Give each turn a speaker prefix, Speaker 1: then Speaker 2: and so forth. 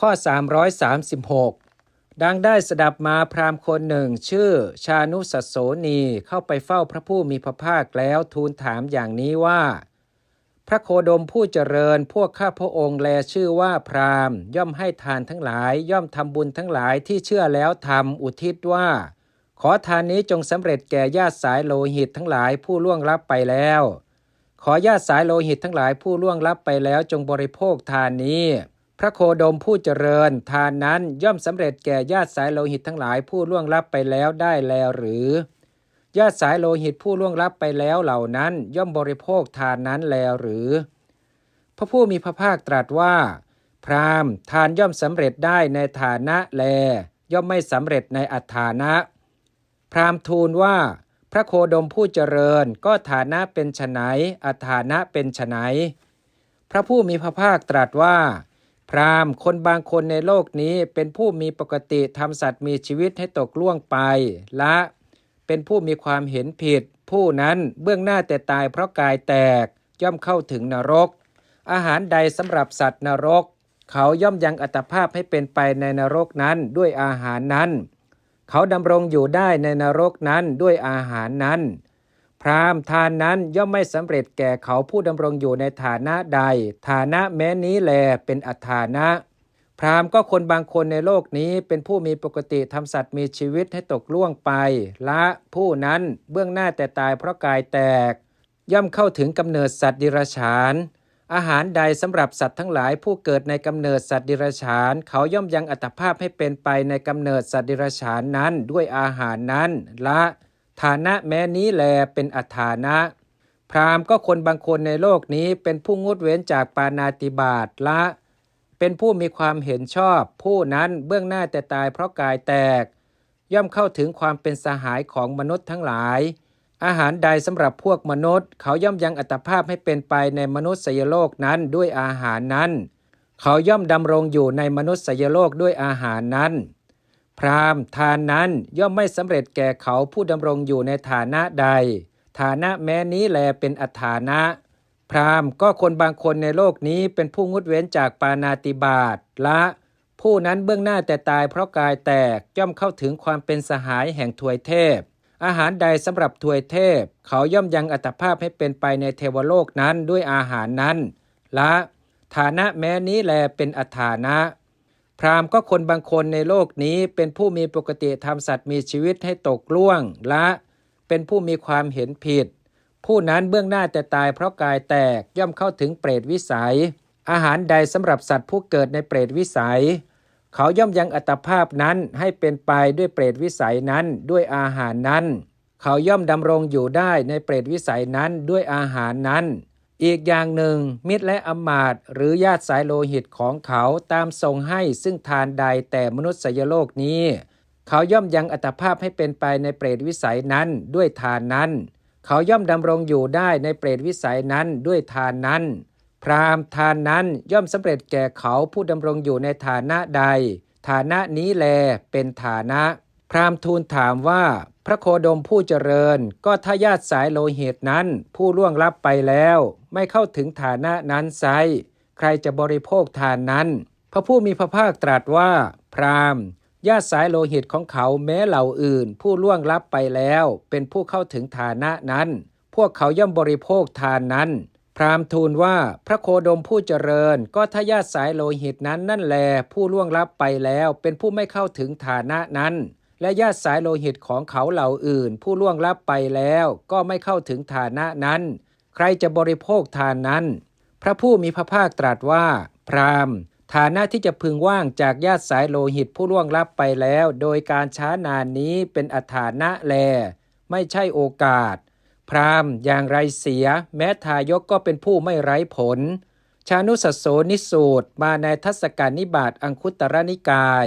Speaker 1: ข้อ 336 ดังได้สดับมาพราหมณ์คนหนึ่ง ชื่อชานุสัสโสนีเข้าไปเฝ้าพระผู้มีพระภาคแล้วทูลถามอย่างนี้ว่า พระโคดมผู้เจริญพวกข้าพระองค์แลชื่อว่าพราหมณ์ ย่อมให้ทานทั้งหลายย่อมทำบุญทั้งหลายที่เชื่อแล้วทำอุทิศว่า ขอทานนี้จงสำเร็จแก่ญาติสายโลหิตทั้งหลายผู้ล่วงลับไปแล้ว ขอญาติสายโลหิตทั้งหลายผู้ล่วงลับไปแล้วจงบริโภคทานนี้ พระโคดมผู้เจริญ ทานนั้นย่อมสำเร็จแก่ญาติสายโลหิตทั้งหลายผู้ล่วงลับไปแล้วได้แล้วหรือญาติสายโลหิตผู้ล่วงลับไปแล้วเหล่านั้นย่อมบริโภคทานนั้นแล้วหรือ พระผู้มีพระภาคตรัสว่า พราหมณ์ทานย่อมสำเร็จได้ในฐานะแล ย่อมไม่สำเร็จในอัฐานะ พราหมณ์ทูลว่า พระโคดมผู้เจริญก็ฐานะเป็นไฉนอัฐานะเป็นไฉนพระผู้มีพระภาคตรัสว่า พรามคนบางคนในโลกนี้เป็นผู้มีปกติทำสัตว์มีชีวิตให้ตกล่วงไป และเป็นผู้มีความเห็นผิด ผู้นั้นเบื้องหน้าแต่ตายเพราะกายแตกย่อมเข้าถึงนรก อาหารใดสำหรับสัตว์นรก เขาย่อมยังอัตภาพให้เป็นไปในนรกนั้นด้วยอาหารนั้น เขาดำรงอยู่ได้ในนรกนั้นด้วยอาหารนั้น รามทานนั้นย่อมไม่สำเร็จแก่เขาผู้ดำรงอยู่ในฐานะใด ฐานะแม้นี้แลเป็นอัฐานะ พรามก็คนบางคนในโลกนี้เป็นผู้มีปกติทำสัตว์มีชีวิตให้ตกล่วงไป ละผู้นั้นเบื้องหน้าแต่ตายเพราะกายแตก ย่อมเข้าถึงกำเนิดสัตว์ดิรฉาน อาหารใดสำหรับสัตว์ทั้งหลายผู้เกิดในกำเนิดสัตว์ดิรฉาน เขาย่อมยังอัตภาพให้เป็นไปในกำเนิดสัตว์ดิรฉานนั้นด้วยอาหารนั้นละ ฐานะแม้นี้แลเป็นอัฐานะ พราหมณ์ก็คนบางคนในโลกนี้เป็นผู้งดเว้นจากปานาติบาตละ เป็นผู้มีความเห็นชอบ ผู้นั้นเบื้องหน้าแต่ตายเพราะกายแตก ย่อมเข้าถึงความเป็นสหายของมนุษย์ทั้งหลาย อาหารใดสำหรับพวกมนุษย์ เขาย่อมยังอัตภาพให้เป็นไปในมนุษยโลกนั้นด้วยอาหารนั้น เขาย่อมดำรงอยู่ในมนุษยโลกด้วยอาหารนั้น พราหมณ์ทานนั้นย่อมไม่สำเร็จแก่เขาผู้ดำรงอยู่ในฐานะใด ฐานะแม้นี้แลเป็นอัฐานะ พราหมณ์ก็คนบางคนในโลกนี้เป็นผู้งดเว้นจากปานาติบาตละ ผู้นั้นเบื้องหน้าแต่ตายเพราะกายแตกย่อมเข้าถึงความเป็นสหายแห่งถวยเทพ อาหารใดสำหรับถวยเทพ เขาย่อมยังอัตภาพให้เป็นไปในเทวโลกนั้นด้วยอาหารนั้น ละ ฐานะแม้นี้แลเป็นอัฐานะ พราหมณ์ก็คนบางคนในโลกนี้เป็นผู้มีปกติทำสัตว์มีชีวิตให้ตกล่วงละเป็นผู้มีความเห็นผิด ผู้นั้นเบื้องหน้าแต่ตายเพราะกายแตกย่อมเข้าถึงเปรตวิสัย อาหารใดสำหรับสัตว์ผู้เกิดในเปรตวิสัย เขาย่อมยังอัตภาพนั้นให้เป็นไปด้วยเปรตวิสัยนั้นด้วยอาหารนั้น เขาย่อมดำรงอยู่ได้ในเปรตวิสัยนั้นด้วยอาหารนั้น อีกอย่างหนึ่ง มิตรและอมาตหรือญาติสายโลหิตของเขาตามทรงให้ซึ่งทานใดแต่มนุษยโลกนี้ เขาย่อมยังอัตภาพให้เป็นไปในเปรตวิสัยนั้นด้วยทานนั้น เขาย่อมดำรงอยู่ได้ในเปรตวิสัยนั้นด้วยทานนั้น พรามทานนั้นย่อมสำเร็จแก่เขาผู้ดำรงอยู่ในฐานะใด ฐานะนี้แลเป็นฐานะ พราหมณ์ทูลถามว่า พระโคดมผู้เจริญ ก็ถ้าญาติสายโลหิตนั้น ผู้ล่วงลับไปแล้ว ไม่เข้าถึงฐานะนั้นไซใครจะบริโภคทานนั้น พระผู้มีพระภาคตรัสว่า พราหมณ์ญาติสายโลหิตของเขาแม้เหล่าอื่น ผู้ล่วงลับไปแล้ว เป็นผู้เข้าถึงฐานะนั้น พวกเขาย่อมบริโภคทานนั้น พราหมณ์ทูลว่าพระโคดมผู้เจริญ ก็ถ้าญาติสายโลหิตนั้นนั่นแล ผู้ล่วงลับไปแล้ว เป็นผู้ไม่เข้าถึงฐานะนั้น และญาติสายโลหิตของเขาเหล่าอื่น ผู้ล่วงลับไปแล้วก็ไม่เข้าถึงฐานะนั้น ใครจะบริโภคทานนั้น พระผู้มีพระภาคตรัสว่า พราหมณ์ ฐานะที่จะพึงว่างจากญาติสายโลหิตผู้ล่วงลับไปแล้ว โดยการช้านานนี้เป็นอัฐานะแล ไม่ใช่โอกาส พราหมณ์อย่างไรเสีย แม้ทายกก็เป็นผู้ไม่ไร้ผล ชานุสโสนิสูตรมาในทัศกานิบาตอังคุตรนิกาย